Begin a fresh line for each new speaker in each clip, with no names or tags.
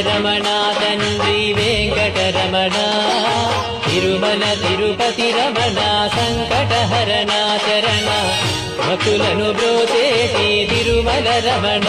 రమణ తండ్రి వెంకటరమణ తిరుమల తిరుపతి రమణ సంకటహరణ చరణ భక్తులను బ్రోచేటి తిరుమల రమణ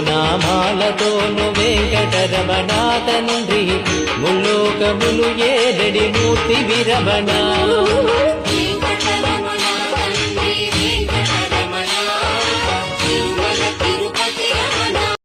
నామాలతోను వెంకటరమణ తండ్రి ముల్లోకములు ఏదడి మూర్తి విరమణ?